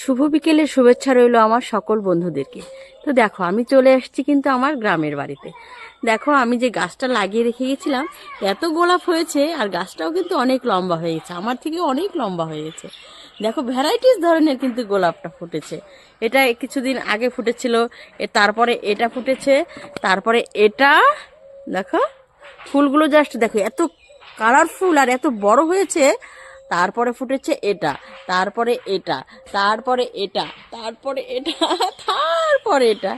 শুভ বিকেলের শুভেচ্ছা রইল আমার সকল বন্ধুদেরকে। তো দেখো, আমি চলে এসেছি কিন্তু আমার গ্রামের বাড়িতে। দেখো, আমি যে গাছটা লাগিয়ে রেখে গেছিলাম, এত গোলাপ হয়েছে আর গাছটাও কিন্তু অনেক লম্বা হয়ে গেছে আমার থেকে অনেক লম্বা হয়ে গেছে। দেখো ভ্যারাইটিস ধরনের কিন্তু গোলাপটা ফুটেছে। এটা কিছুদিন আগে ফুটেছিল তারপরে এটা ফুটেছে, তারপরে এটা, দেখো, ফুলগুলো জাস্ট দেখো, এত কালারফুল আর এত বড় হয়েছে তারপরে ফুটেছে এটা, তারপরে এটা তারপরে এটা তারপরে এটা তারপরে এটা।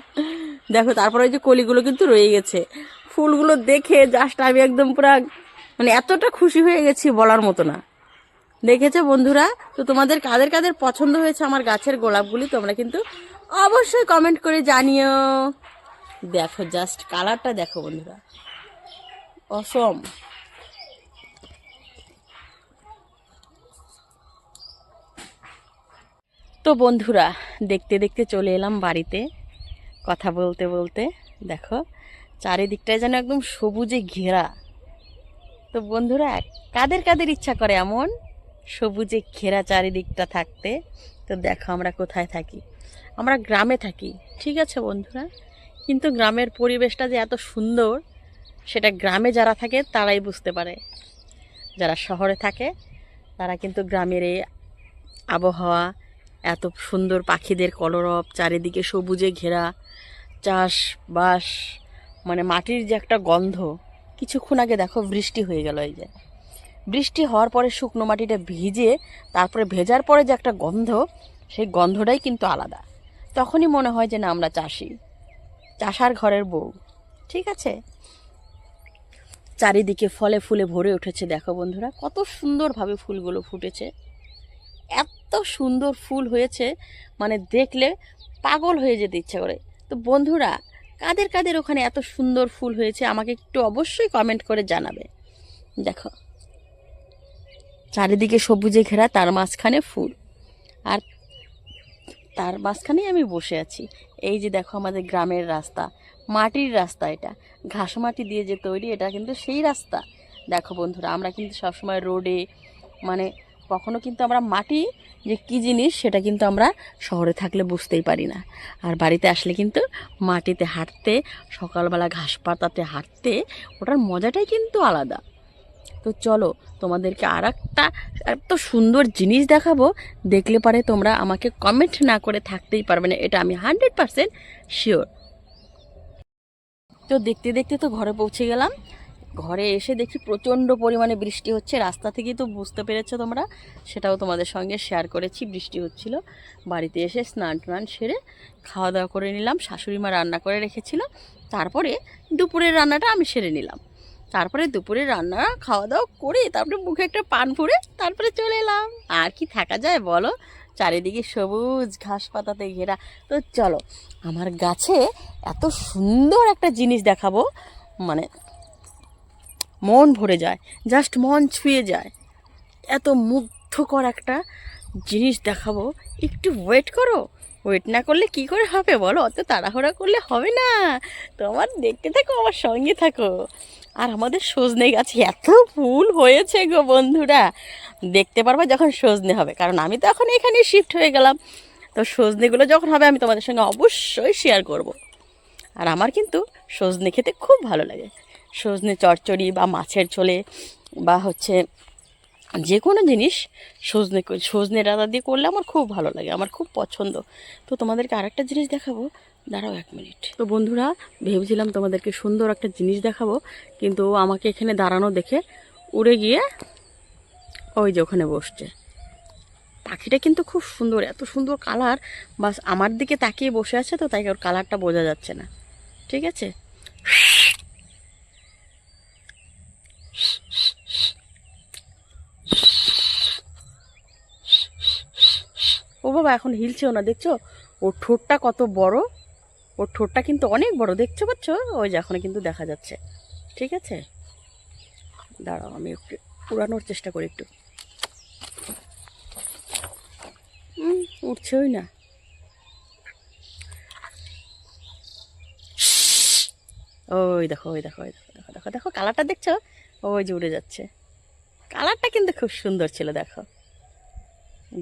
দেখো, তারপরে ওই যে কলিগুলো কিন্তু রয়ে গেছে। ফুলগুলো দেখে জাস্ট আমি একদম পুরা মানে এতটা খুশি হয়ে গেছি বলার মতো না। দেখেছ বন্ধুরা? তো তোমাদের কাদের কাদের পছন্দ হয়েছে আমার গাছের গোলাপগুলি তোমরা কিন্তু অবশ্যই কমেন্ট করে জানিও। দেখো জাস্ট কালারটা দেখো বন্ধুরা। অসম। তো বন্ধুরা, দেখতে দেখতে চলে এলাম বাড়িতে। কথা বলতে বলতে, দেখো, চারিদিকটায় যেন একদম সবুজে ঘেরা। তো বন্ধুরা, কাদের কাদের ইচ্ছা করে এমন? সবুজে ঘেরা চারিদিকটা থাকতে। তো দেখো, আমরা কোথায় থাকি? আমরা গ্রামে থাকি, ঠিক আছে বন্ধুরা? কিন্তু গ্রামের পরিবেশটা যে এত সুন্দর, সেটা গ্রামে যারা থাকে, তারাই বুঝতে পারে। যারা শহরে থাকে, তারা কিন্তু গ্রামের এই আবহাওয়া এত সুন্দর পাখিদের কলরব, চারিদিকে সবুজে ঘেরা চাষ বাস মানে মাটির যে একটা গন্ধ, কিছুক্ষণ আগে দেখো বৃষ্টি হয়ে গেল এই যে। বৃষ্টি হওয়ার পরে শুকনো মাটিটা ভিজে, তারপরে ভেজার পরে যে একটা গন্ধ, সেই গন্ধটাই কিন্তু আলাদা। তখনই মনে হয় যে না, আমরা চাষি। চাষার ঘরের বউ, ঠিক আছে? চারিদিকে ফলে ফুলে ভরে উঠেছে, দেখো বন্ধুরা, কত সুন্দরভাবে ফুলগুলো ফুটেছে। এত সুন্দর ফুল হয়েছে মানে দেখলে পাগল হয়ে যেতে ইচ্ছে করে। তো বন্ধুরা, কাদের কাদের ওখানে এত সুন্দর ফুল হয়েছে আমাকে একটু অবশ্যই কমেন্ট করে জানাবে। দেখো, চারিদিকে সবুজে ঘেরা তার মাঝখানে ফুল। আর তার মাঝখানেই আমি বসে আছি। এই যে দেখো আমাদের গ্রামের রাস্তা, মাটির রাস্তা এটা। ঘাস মাটি দিয়ে যে তৈরি, এটা কিন্তু সেই রাস্তা। দেখো বন্ধুরা, আমরা কিন্তু সবসময় রোডে মানে কখনো কিন্তু আমরা মাটি যে কী জিনিস সেটা কিন্তু আমরা শহরে থাকলে বুঝতেই পারি না। আর বাড়িতে আসলে কিন্তু মাটিতে হাঁটতে, সকালবেলা ঘাস পাতাতে হাঁটতে ওটার মজাটাই কিন্তু আলাদা। তো চলো তোমাদেরকে আর একটা এত সুন্দর জিনিস দেখাবো, দেখলে পারে তোমরা আমাকে কমেন্ট না করে থাকতেই পারবে না, এটা আমি হান্ড্রেড পারসেন্ট শিওর তো দেখতে দেখতে তো ঘরে পৌঁছে গেলাম। ঘরে এসে দেখি প্রচণ্ড পরিমাণে বৃষ্টি হচ্ছে। রাস্তা থেকেই তো বুঝতে পেরেছ তোমরা। সেটাও তোমাদের সঙ্গে শেয়ার করেছি, বৃষ্টি হচ্ছিল। বাড়িতে এসে স্নান টান সেরে খাওয়া দাওয়া করে নিলাম শাশুড়ি মা রান্না করে রেখেছিল। তারপরে দুপুরের রান্নাটা আমি সেরে নিলাম। তারপরে দুপুরে রান্না খাওয়া দাওয়া করে তারপরে মুখে একটা পান ফুড়ে তারপরে চলে এলাম। আর কি থাকা যায় বলো? চারিদিকে সবুজ ঘাস পাতাতে ঘেরা। তো চলো, আমার গাছে এত সুন্দর একটা জিনিস দেখাবো। মানে মন ভরে যায় জাস্ট মন ছুঁয়ে যায়। এত মুগ্ধকর একটা জিনিস দেখাবো। একটু ওয়েট করো। ওয়েট না করলে কি করে হবে বলো? অত তাড়াহুড়া করলে হবে না। তোমার দেখতে থাকো, আমার সঙ্গে থাকো। আর আমাদের সজনে গাছে এত ফুল হয়েছে গো বন্ধুরা। দেখতে পারবা যখন সজনে হবে। কারণ আমি তো এখন এখানে শিফট হয়ে গেলাম। তো সজনেগুলো যখন হবে, আমি তোমাদের সঙ্গে অবশ্যই শেয়ার করব। আর আমার কিন্তু সজনে খেতে খুব ভালো লাগে। সজনে চচ্চড়ি বা মাছের ঝোলে বা হচ্ছে যে কোনো জিনিস সজনে সজনে ডাঁটা দিয়ে করলে আমার খুব ভালো লাগে, আমার খুব পছন্দ। তো তোমাদেরকে আরেকটা জিনিস দেখাবো, দাঁড়াও এক মিনিট। তো বন্ধুরা, ভেবেছিলাম তোমাদেরকে সুন্দর একটা জিনিস দেখাবো, কিন্তু আমাকে এখানে দাঁড়ানো দেখে উড়ে গিয়ে ওই যে ওখানে বসছে। পাখিটা কিন্তু খুব সুন্দর, এত সুন্দর কালার, বাস আমার দিকে তাকিয়ে বসে আছে তো, তাই ওর কালারটা বোঝা যাচ্ছে না। ঠিক আছে? ও বাবা, এখন হিলছেও না, দেখছ? ওর ঠোঁটটা কত বড়। ওর ঠোঁটটা কিন্তু অনেক বড়, দেখছ পাচ্ছ ওই যে এখন কিন্তু দেখা যাচ্ছে। ঠিক আছে? দাঁড়াও, আমি একটু উড়ানোর চেষ্টা করি একটু। উঠছেই না। ওই দেখো ওই দেখো ওই দেখো দেখো দেখো দেখো, কালারটা দেখছ? ওই যে উড়ে যাচ্ছে। কালারটা কিন্তু খুব সুন্দর ছিল, দেখো।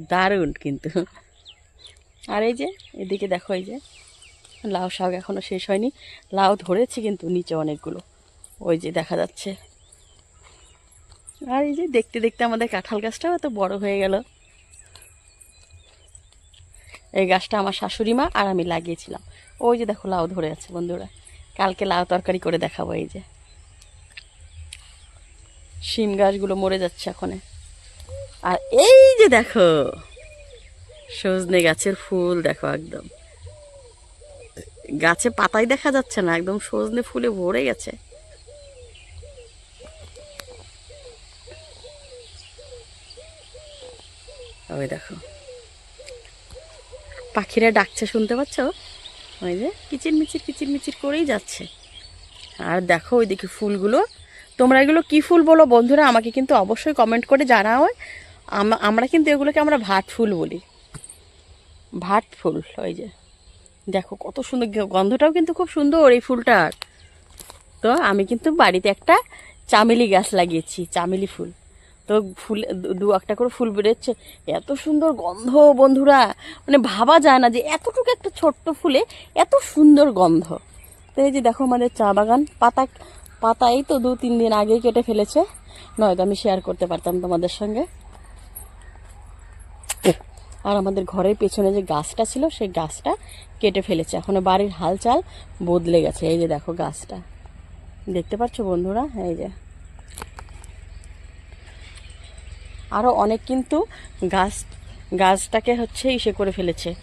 দারুণ কিন্তু। আর এই যে, এদিকে দেখো, এই যে, লাউ শাক এখনও শেষ হয়নি। লাউ ধরেছে কিন্তু নিচে অনেকগুলো। ওই যে দেখা যাচ্ছে। আর এই যে দেখতে দেখতে আমাদের কাঁঠাল গাছটাও এত বড় হয়ে গেল। এই গাছটা আমার শাশুড়ি মা আর আমি লাগিয়েছিলাম। ওই যে দেখো, লাউ ধরে আছে বন্ধুরা। কালকে লাউ তরকারি করে দেখাবো এই যে। শিম গাছগুলো মরে যাচ্ছে এখনে। আর এই যে দেখো, সজনে গাছের ফুল দেখো একদম। গাছে পাতাই দেখা যাচ্ছে না, একদম সজনে ফুলে ভরে গেছে। ওই দেখো। পাখিরা ডাকছে, শুনতে পাচ্ছ? ওই যে কিচির মিচির কিচির মিচির করেই যাচ্ছে। আর দেখো ওইদিকে ফুলগুলো। তোমরা এগুলো কি ফুল বলো বন্ধুরা? আমাকে কিন্তু অবশ্যই কমেন্ট করে জানাও। আম- আমরা কিন্তু এগুলোকে আমরা ভাট ফুল বলি। ভাট ফুল, ওই যে। দেখো কত সুন্দর গন্ধটাও কিন্তু খুব সুন্দর এই ফুলটার। তো আমি কিন্তু বাড়িতে একটা চামেলি গাছ লাগিয়েছি, চামেলি ফুল। তো ফুল, দু- একটা করে ফুল বেরোচ্ছে। এত সুন্দর গন্ধ বন্ধুরা। মানে ভাবা যায় না যে এতটুকু একটা ছোট্ট ফুলে এত সুন্দর গন্ধ। তো এই যে দেখো আমাদের চা বাগান। পাতা পাতা এই তো দু তিন দিন আগেই কেটে ফেলেছে। নয়তো আমি শেয়ার করতে পারতাম তোমাদের সঙ্গে। আর আমাদের ঘরের পেছনে যে গাছটা ছিল, সেই গাছটা কেটে ফেলেছে। এখনও বাড়ির হালচাল বদলে গেছে। এই যে দেখো গাছটা। দেখতে পাচ্ছ বন্ধুরা? এই যে। আরও অনেক কিন্তু গাছ, গাছটাকে হচ্ছে ইসে করে ফেলেছে।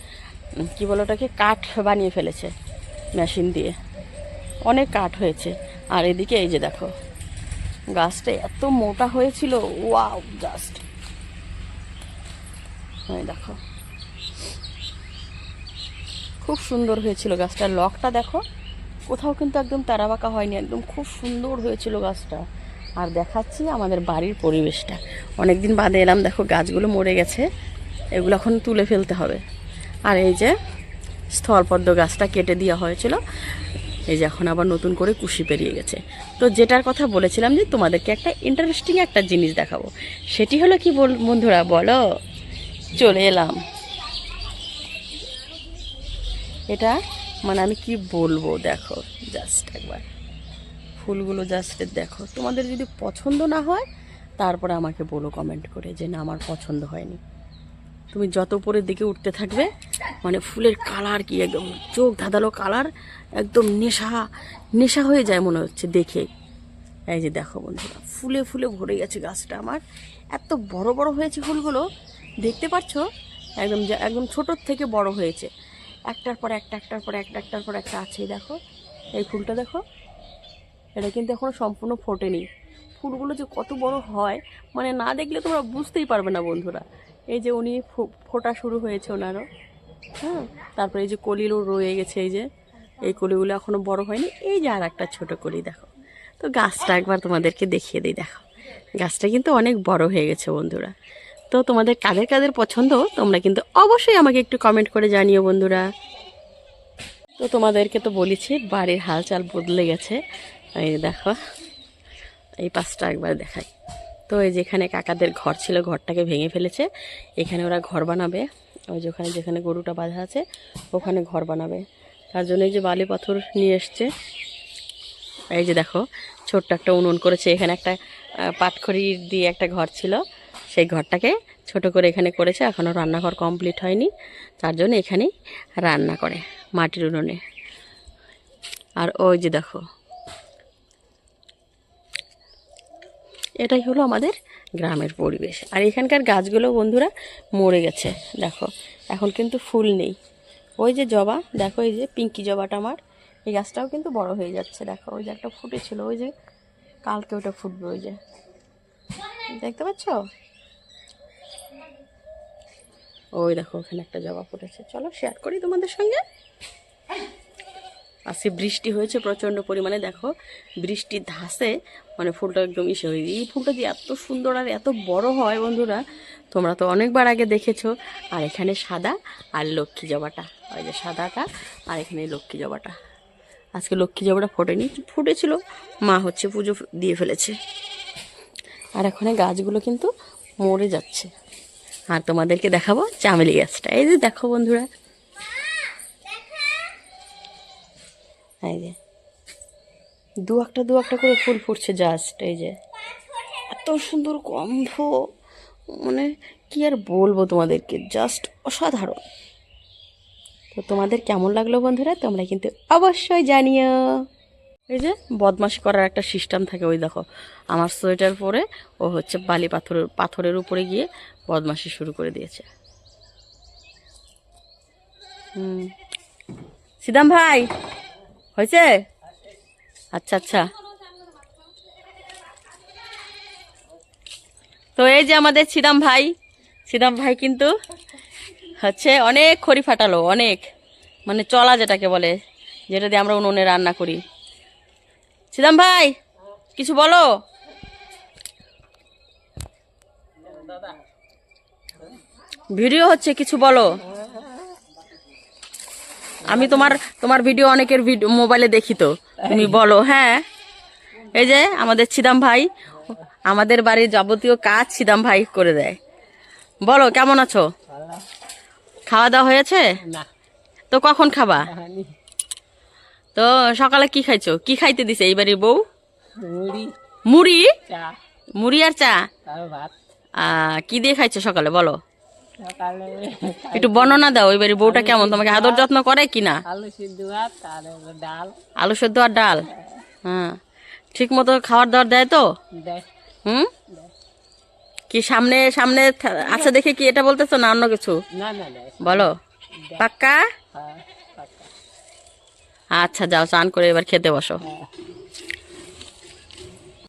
কি বলো ওটাকে? কাঠ বানিয়ে ফেলেছে মেশিন দিয়ে। অনেক কাঠ হয়েছে। আর এদিকে এই যে দেখো, গাছটা এত মোটা হয়েছিল। Wow, just. দেখো। খুব সুন্দর হয়েছিল গাছটার লকটা দেখো। কোথাও কিন্তু একদম তারাবাঁকা হয়নি, একদম খুব সুন্দর হয়েছিল গাছটা। আর দেখাচ্ছি আমাদের বাড়ির পরিবেশটা। অনেক দিন বাদে এলাম, দেখো গাছগুলো মরে গেছে, এগুলো এখন তুলে ফেলতে হবে। আর এই যে স্থলপদ্ম গাছটা কেটে দেওয়া হয়েছিল, এই যে এখন আবার নতুন করে কুশি পেরিয়ে গেছে। তো যেটার কথা বলেছিলাম যে তোমাদেরকে একটা ইন্টারেস্টিং একটা জিনিস দেখাবো। সেটি হলো কি বল, বন্ধুরা বলো? চলে এলাম। এটা মানে আমি কি বলব, দেখো জাস্ট একবার। ফুলগুলো জাস্ট দেখো। তোমাদের যদি পছন্দ না হয়, তারপরে আমাকে বলো কমেন্ট করে যে, না, আমার পছন্দ হয়নি। তুমি যত উপরের দিকে উঠতে থাকবে মানে ফুলের কালার কি একদম, চোখ ধাঁধালো কালার একদম নেশা নেশা হয়ে যায় মনে হচ্ছে দেখে। এই যে দেখো বন্ধুরা, ফুলে ফুলে ভরে গেছে গাছটা আমার। এত বড় বড় হয়েছে ফুলগুলো, দেখতে পাচ্ছ একদম একদম ছোটোর থেকে বড় হয়েছে। একটার পর একটা, একটার পর একটা, একটার পর একটা আছে, দেখো। এই ফুলটা দেখো। এটা কিন্তু এখনও সম্পূর্ণ ফোটেনি। ফুলগুলো যে কত বড় হয় মানে না দেখলে তোমরা বুঝতেই পারবে না বন্ধুরা। এই যে উনি ফোটা শুরু হয়েছে ওনারও। হ্যাঁ তারপরে এই যে কলিরও রয়ে গেছে এই যে। এই কলিগুলো এখনও বড় হয়নি। এই যে আর একটা ছোট কলি, দেখো। তো গাছটা একবার তোমাদেরকে দেখিয়ে দিই, দেখো। গাছটা কিন্তু অনেক বড় হয়ে গেছে বন্ধুরা। তো তোমাদের কাদের কাদের পছন্দ, তোমরা কিন্তু অবশ্যই আমাকে একটু কমেন্ট করে জানিও বন্ধুরা। তো তোমাদেরকে তো বলেছি, বাড়ির হালচাল বদলে গেছে। এই দেখো, এই পাঁচটা একবার দেখাই। তো এই যেখানে কাকাদের ঘর ছিল, ঘরটাকে ভেঙে ফেলেছে। এখানে ওরা ঘর বানাবে। ওই যে ওখানে যেখানে গরুটা বাঁধা আছে, ওখানে ঘর বানাবে। তার জন্য এই যে বালি পাথর নিয়ে এসছে। এই যে দেখো, ছোট্ট একটা উনুন করেছে। এখানে একটা পাটখড়ি দিয়ে একটা ঘর ছিল। সেই ঘরটাকে ছোট করে এখানে করেছে। এখনও রান্নাঘর কমপ্লিট হয়নি। তার জন্য এখানেই রান্না করে মাটির উনুনে। আর ওই যে দেখো এটাই হলো আমাদের গ্রামের পরিবেশ। আর এখানকার গাছগুলো বন্ধুরা মরে গেছে, দেখো। এখন কিন্তু ফুল নেই। ওই যে জবা, দেখো এই যে পিঙ্কি জবাটা আমার। এই গাছটাও কিন্তু বড় হয়ে যাচ্ছে, দেখো। ওই যে একটা ফুটেছিল, ওই যে কালকে ওটা ফুটবে, ওই যে। দেখতে পাচ্ছ? ওই দেখো, ওখানে একটা জবা ফুটেছে। চলো শেয়ার করি তোমাদের সঙ্গে। আজকে বৃষ্টি হয়েছে প্রচণ্ড পরিমাণে, দেখো। বৃষ্টির ধাসে মানে ফুলটা একদম ইসে হয়ে এই ফুলটা যে এত সুন্দর আর এত বড় হয় বন্ধুরা, তোমরা তো অনেকবার আগে দেখেছ। আর এখানে সাদা আর লক্ষ্মী জবাটা। ওই যে সাদাটা আর এখানে লক্ষ্মী জবাটা। আজকে লক্ষ্মী জবাটা ফোটেনি, ফুটেছিল। মা হচ্ছে পুজো দিয়ে ফেলেছে। আর এখানে গাছগুলো কিন্তু মরে যাচ্ছে। আর তোমাদেরকে দেখাবো চামেলি গাছটা। এই যে দেখো বন্ধুরা এই যে। দু একটা দু একটা করে ফুল ফুটছে জাস্ট এই যে। এত সুন্দর গন্ধ। মানে কি আর বলব তোমাদেরকে? জাস্ট অসাধারণ। তো তোমাদের কেমন লাগল বন্ধুরা? তোমরা কিন্তু অবশ্যই জানিও। এই যে বদমাশি করার একটা সিস্টেম থাকে ওই দেখো। আমার সোয়েটার পরে ও হচ্ছে বালি পাথরের পাথরের উপরে গিয়ে বদমাশি শুরু করে দিয়েছে। হুম। সিদাম ভাই! হয়েছে? আচ্ছা আচ্ছা। তো এই যে আমাদের সিদাম ভাই সিদাম ভাই কিন্তু হচ্ছে অনেক খড়ি ফাটালো, অনেক। মানে চলা যেটাকে বলে, যেটা দিয়ে আমরা উনুনে রান্না করি। সিদাম ভাই, কিছু বলো? ভিডিও হচ্ছে, কিছু বলো? আমি তোমার তোমার ভিডিও অনেকের ভিডিও মোবাইলে দেখি তো। তুমি বলো হ্যাঁ। এই যে আমাদের ছিদাম ভাই আমাদের বাড়ির যাবতীয় কাজ ছিদাম ভাই করে দেয়। বলো কেমন আছো? খাওয়া দাওয়া হয়েছে? তো কখন খাবা? তো সকালে কি খাইছো? কি খাইতে দিছে এই বাড়ির বউ? মুড়ি। মুড়ি? আর চা? কি দিয়ে খাইছো সকালে? বলো। সকালে একটু বর্ণনা দাও ওই বাড়ির বউটা কেমন? তোমাকে আদর যত্ন করে কি না? আলু সিদ্ধ আর ডাল। আলু সেদ্ধ আর ডাল? হ্যাঁ। ঠিক মতো খাবার দাবার দেয় তো? হুম? কি সামনে সামনে আছে দেখে কি এটা বলতেছো না অন্য কিছু? বলো। পাক্কা? হ্যাঁ আচ্ছা যাও চান করে এবার খেতে বসো। হ্যাঁ।